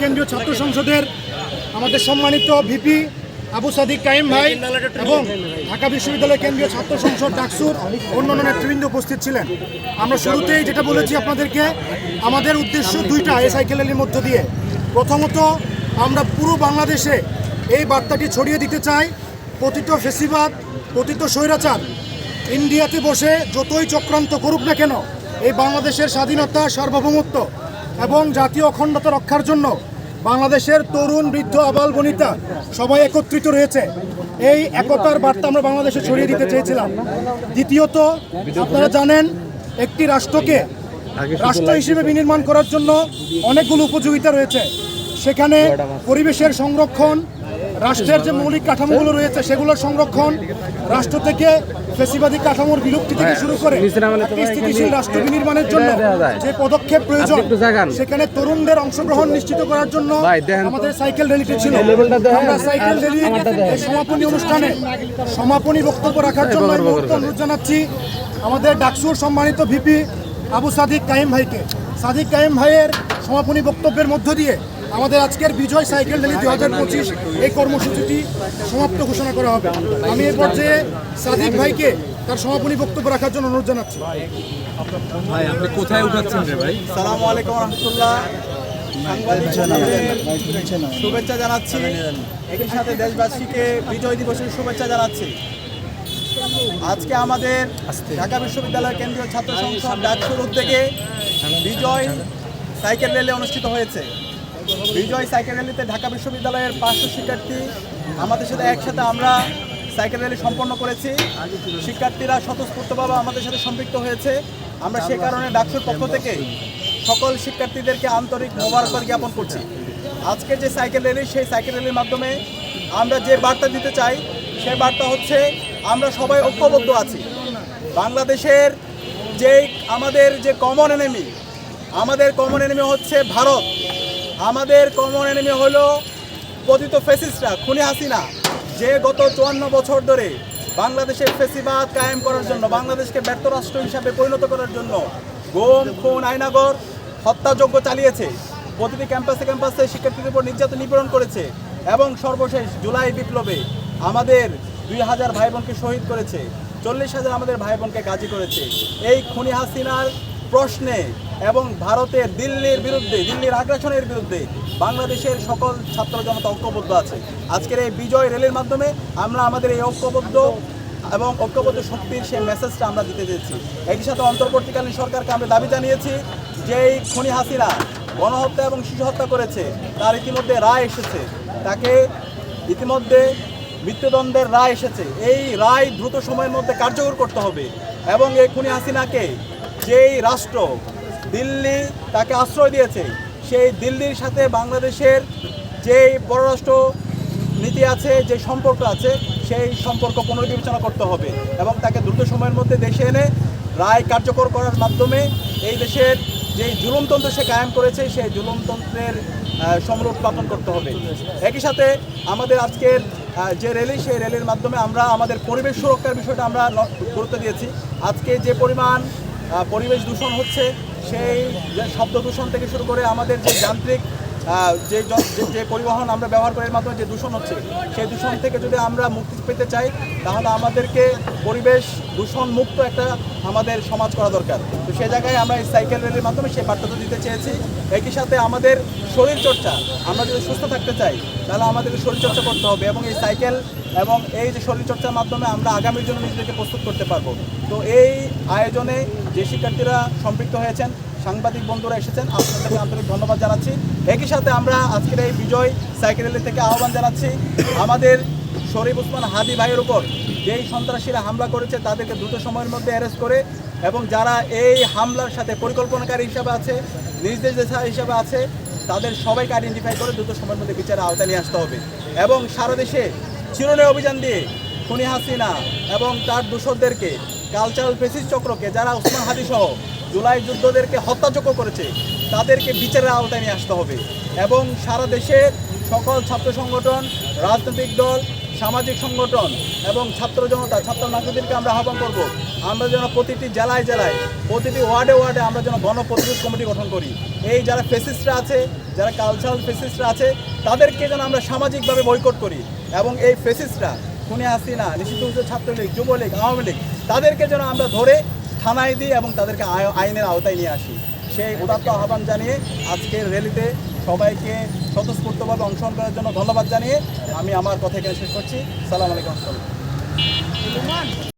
কেন্দ্রীয় ছাত্র সংসদের আমাদের সম্মানিত ভিপি আবু সাদিক কাইম ভাই এবং ঢাকা বিশ্ববিদ্যালয় কেন্দ্রীয় ছাত্র সংসদ ডাকসুর অন্যান্য নেতৃবৃন্দ উপস্থিত ছিলেন। আমরা শুরুতেই যেটা বলেছি আপনাদেরকে, আমাদের উদ্দেশ্য দুইটা এই সাইকেল মধ্য দিয়ে। প্রথমত, আমরা পুরো বাংলাদেশে এই বার্তাটি ছড়িয়ে দিতে চাই পতিত ফেসিবাদ পতিত স্বৈরাচার ইন্ডিয়াতে বসে যতই চক্রান্ত করুক না কেন, এই বাংলাদেশের স্বাধীনতা সার্বভৌমত্ব এবং জাতীয় অখণ্ডতা রক্ষার জন্য বাংলাদেশের তরুণ, বৃদ্ধ, আবাল বনিতা সবাই একত্রিত রয়েছে। এই একতার বার্তা আমরা বাংলাদেশে ছড়িয়ে দিতে চেয়েছিলাম। দ্বিতীয়ত, আপনারা জানেন, একটি রাষ্ট্রকে রাষ্ট্র হিসেবে বিনির্মাণ করার জন্য অনেকগুলো উপযোগিতা রয়েছে। সেখানে পরিবেশের সংরক্ষণ রাষ্ট্রের যে মৌলিক কাঠামোগুলো রয়েছে সেগুলোর সংরক্ষণ রাষ্ট্র থেকে ফেসিবাদী কাঠামোর বিলুপ্তি থেকে শুরু করে স্থিতিশীল রাষ্ট্র বিনির্মাণের জন্য যে পদক্ষেপ প্রয়োজন সেখানে তরুণদের অংশগ্রহণ নিশ্চিত করার জন্য। আমাদের সাইকেল র্যালিটি ছিল। আমরা সাইকেল র্যালি সমাপনী অনুষ্ঠানে সমাপনী বক্তব্য রাখার জন্য অনুরোধ জানাচ্ছি। আমাদের ডাকসুর সম্মানিত ভিপি আবু সাদিক কাইম ভাইকে। সাদিক কাইম ভাইয়ের সমাপনী বক্তব্যের মধ্য দিয়ে আমাদের আজকের বিজয় সাইকেল র্যালি দু হাজার পঁচিশ এই কর্মসূচিটি সমাপ্ত ঘোষণা করা হবে। আমি এ পর্যায়ে সাদিক ভাইকে তার সমাপনী বক্তব্য রাখার জন্য অনুরোধ জানাচ্ছি। ভাই আপনি কোথায় উঠাচ্ছেন রে ভাই? সালামু আলাইকুম রহমতুল্লাহ। শুভেচ্ছা জানাচ্ছি। একই সাথে দেশবাসীকে বিজয় দিবসের শুভেচ্ছা জানাচ্ছি। আজকে আমাদের ঢাকা বিশ্ববিদ্যালয় কেন্দ্রীয় ছাত্র সংসদ ডাকসুর উদ্যোগে বিজয় সাইকেল র্যালি অনুষ্ঠিত হয়েছে। বিজয় সাইকেল র্যালিতে ঢাকা বিশ্ববিদ্যালয়ের পাঁচশো শিক্ষার্থী, আমাদের সাথে একসাথে আমরা সাইকেল র্যালি সম্পন্ন করেছি। শিক্ষার্থীরা স্বতঃস্ফূর্তভাবে আমাদের সাথে সম্পৃক্ত হয়েছে। আমরা সে কারণে ডাকসুর পক্ষ থেকে সকল শিক্ষার্থীদেরকে আন্তরিক মোবারকবাদ জ্ঞাপন করছি। আজকের যে সাইকেল র্যালি, সেই সাইকেল র্যালির মাধ্যমে আমরা যে বার্তা দিতে চাই সেই বার্তা হচ্ছে, আমরা সবাই ঐক্যবদ্ধ আছি। বাংলাদেশের যে আমাদের যে কমন এনেমি আমাদের কমন এনেমি হচ্ছে ভারত। আমাদের কমন এনেমি হলো পতিত ফেসিস্টরা খুনি হাসিনা, যে গত চুয়ান্ন বছর ধরে বাংলাদেশের ফেসিবাদ কায়েম করার জন্য, বাংলাদেশকে ব্যর্থ রাষ্ট্র হিসাবে পরিণত করার জন্য গোম, খুন, আইনাগর হত্যাযজ্ঞ চালিয়েছে। প্রতিটি ক্যাম্পাসে ক্যাম্পাসে শিক্ষার্থীদের উপর নির্যাতন নিপীড়ন করেছে এবং সর্বশেষ জুলাই বিপ্লবে আমাদের দুই হাজার ভাই বোনকে শহীদ করেছে, চল্লিশ হাজার আমাদের ভাই বোনকে গাজী করেছে। এই খুনি হাসিনার প্রশ্নে এবং ভারতের দিল্লির বিরুদ্ধে, দিল্লির আগ্রাসনের বিরুদ্ধে বাংলাদেশের সকল ছাত্র জনতা ঐক্যবদ্ধ আছে। আজকের এই বিজয় রেলের মাধ্যমে আমরা আমাদের এই ঐক্যবদ্ধ এবং ঐক্যবদ্ধ শক্তির সেই মেসেজটা আমরা দিতে চেয়েছি। একই সাথে অন্তর্বর্তীকালীন সরকারকে আমরা দাবি জানিয়েছি যে এই খুনি হাসিনা গণহত্যা এবং শিশু হত্যা করেছে, তার ইতিমধ্যে রায় এসেছে। তাকে ইতিমধ্যে মৃত্যুদণ্ডের রায় এসেছে। এই রায় দ্রুত সময়ের মধ্যে কার্যকর করতে হবে এবং এই খুনি হাসিনাকে যেই রাষ্ট্র দিল্লি তাকে আশ্রয় দিয়েছে, সেই দিল্লির সাথে বাংলাদেশের যেই পররাষ্ট্র নীতি আছে, যে সম্পর্ক আছে, সেই সম্পর্ক পুনর্বিবেচনা করতে হবে এবং তাকে দ্রুত সময়ের মধ্যে দেশে এনে রায় কার্যকর করার মাধ্যমে এই দেশের যে জুলুমতন্ত্র সে কায়েম করেছে, সেই জুলুমতন্ত্রের সমরোৎপাদন করতে হবে। একই সাথে আমাদের আজকের যে র্যালি, সেই র্যালির মাধ্যমে আমরা আমাদের পরিবেশ সুরক্ষার বিষয়টা আমরা গুরুত্ব দিয়েছি। আজকে যে পরিমাণ পরিবেশ দূষণ হচ্ছে সেই শব্দ দূষণ থেকে শুরু করে আমাদের যে যান্ত্রিক যে য- পরিবহন আমরা ব্যবহার করার মাধ্যমে যে দূষণ হচ্ছে, সেই দূষণ থেকে যদি আমরা মুক্তি পেতে চাই, তাহলে আমাদেরকে পরিবেশ দূষণ মুক্ত একটা আমাদের সমাজ করা দরকার। তো সে জায়গায় আমরা এই সাইকেল রেলের মাধ্যমে সেই বার্তাটা দিতে চেয়েছি। একই সাথে আমাদের শরীর চর্চা, আমরা যদি সুস্থ থাকতে চাই, তাহলে আমাদেরকে শরীর চর্চা করতে হবে এবং এই সাইকেল এবং এই যে শরীর চর্চার মাধ্যমে আমরা আগামীর জন্য নিজেদেরকে প্রস্তুত করতে পারব। তো এই আয়োজনে যে শিক্ষার্থীরা সম্পৃক্ত হয়েছেন সাংবাদিক বন্ধুরা এসেছেন, আপনাদেরকে আন্তরিক ধন্যবাদ জানাচ্ছি। একই সাথে আমরা আজকের এই বিজয় সাইকেল র্যালি থেকে আহ্বান জানাচ্ছি, আমাদের শরীফ উসমান হাদি ভাইয়ের উপর যেই সন্ত্রাসীরা হামলা করেছে তাদেরকে দ্রুত সময়ের মধ্যে অ্যারেস্ট করে এবং যারা এই হামলার সাথে পরিকল্পনাকারী হিসাবে আছে নির্দেশ দেশা হিসাবে আছে, তাদের সবাইকে আইডেন্টিফাই করে দ্রুত সময়ের মধ্যে বিচারে আওতায় নিয়ে আসতে হবে। এবং সারা দেশে চিরনয় অভিযান দিয়ে খুনি হাসিনা এবং তার দূষরদেরকে কালচারাল ফেসিস চক্রকে, যারা ওসমান হাদি সহ জুলাই যুদ্ধদেরকে হত্যাযোগ্য করেছে, তাদেরকে বিচারের আওতায় নিয়ে আসতে হবে এবং সারা দেশে সকল ছাত্র সংগঠন, রাজনৈতিক দল, সামাজিক সংগঠন এবং ছাত্র জনতা, ছাত্র নাগরিকদেরকে আমরা আহ্বান করব। আমরা যেন প্রতিটি জেলায় জেলায়, প্রতিটি ওয়ার্ডে ওয়ার্ডে আমরা যেন গণপ্রতিরোধ কমিটি গঠন করি। এই যারা ফেসিস্টরা আছে, যারা কালচারাল ফেসিস্টরা আছে, তাদেরকে যেন আমরা সামাজিকভাবে বয়কট করি এবং এই ফেসিস্টরা, খুনে হাসিনা, নিষিদ্ধ ছাত্রলীগ, যুবলীগ, আওয়ামী লীগ, তাদেরকে যেন আমরা ধরে থানায় দিই এবং তাদেরকে আইনের আওতায় নিয়ে আসি। সেই উদাত্ত আহ্বান জানিয়ে আজকের র্যালিতে সবাইকে স্বতঃস্ফূর্তভাবে অংশগ্রহণ করার জন্য ধন্যবাদ জানিয়ে আমি আমার কথা এখানে শেষ করছি। সালাম আলাইকুম আসসালাম।